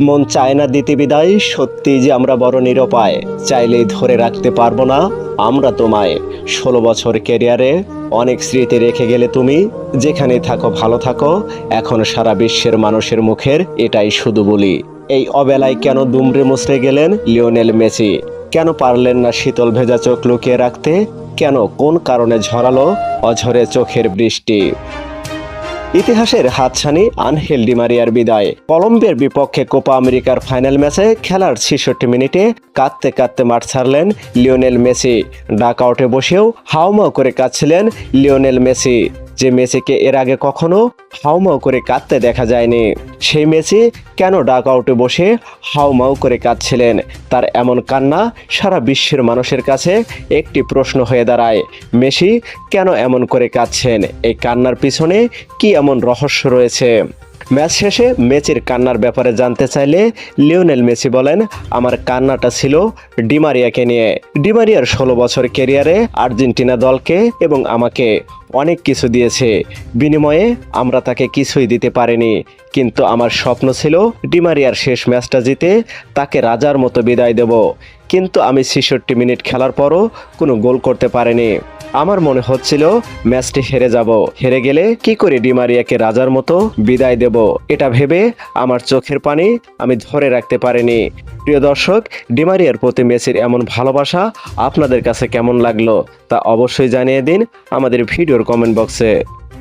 মন চায় না দিতে বিদায়, সত্যি যে আমরা বড় নিরপায়, চাইলেই ধরে রাখতে পারব না আমরা তোমায়। ষোলো বছর ক্যারিয়ারে অনেক স্মৃতি রেখে গেলে তুমি যেখানে থাকো ভালো থাকো, এখন সারা বিশ্বের মানুষের মুখের এটাই শুধু বলি। এই অবেলায় কেন দুমড়ে মুচড়ে গেলেন লিওনেল মেসি? কেন পারলেন না শীতল ভেজা চোখ লুকিয়ে রাখতে? কেন কোন কারণে ঝরালো অঝরে চোখের বৃষ্টি? ইতিহাসের হাতছানি আনহেল ডিমারিয়ার বিদায়। কলম্বিয়ার বিপক্ষে কোপা আমেরিকার ফাইনাল ম্যাচে খেলার ছেষট্টি মিনিটে কাঁদতে কাঁদতে মাঠ ছাড়লেন লিওনেল মেসি। ডাকআউটে বসেও হাওমাও করে কাঁদছিলেন লিওনেল মেসি। যে মেসিকে এর আগে কখনো হাউমাউ করে কাঁদতে দেখা যায়নি। সেই মেসি কেন ডাক আউটে বসে হাউমাউ করে কাঁদছিলেন? তার এমন কান্না সারা বিশ্বের মানুষের কাছে একটি প্রশ্ন হয়ে দাঁড়ায়। মেসি কেন এমন করে কাঁদছেন? এই কান্নার পিছনে কি এমন রহস্য রয়েছে? ম্যাচ শেষে মেসির কান্নার ব্যাপারে জানতে চাইলে লিওনেল মেসি বলেন, আমার কান্নাটা ছিল ডিমারিয়াকে নিয়ে। ডিমারিয়ার ষোলো বছর কেরিয়ারে আর্জেন্টিনা দলকে এবং আমাকে অনেক কিছু দিয়েছে। বিনিময়ে আমরা তাকে কিছুই দিতে পারিনি। কিন্তু আমার স্বপ্ন ছিল ডিমারিয়ার শেষ ম্যাচটা জিতে তাকে রাজার মতো বিদায় দেব। কিন্তু আমি ছেষট্টি মিনিট খেলার পরও কোনো গোল করতে পারিনি। আমার মনে হচ্ছিল ম্যাচটি হেরে যাব। হেরে গেলে কি করে ডিমারিয়াকে রাজার মতো বিদায় দেব? এটা ভেবে আমার চোখের পানি আমি ধরে রাখতে পারিনি। প্রিয় দর্শক ডিমারিয়ার প্রতি মেসির এমন ভালোবাসা আপনাদের কাছে কেমন লাগল তা অবশ্যই জানিয়ে দিন আমাদের ভিডিওর কমেন্ট বক্সে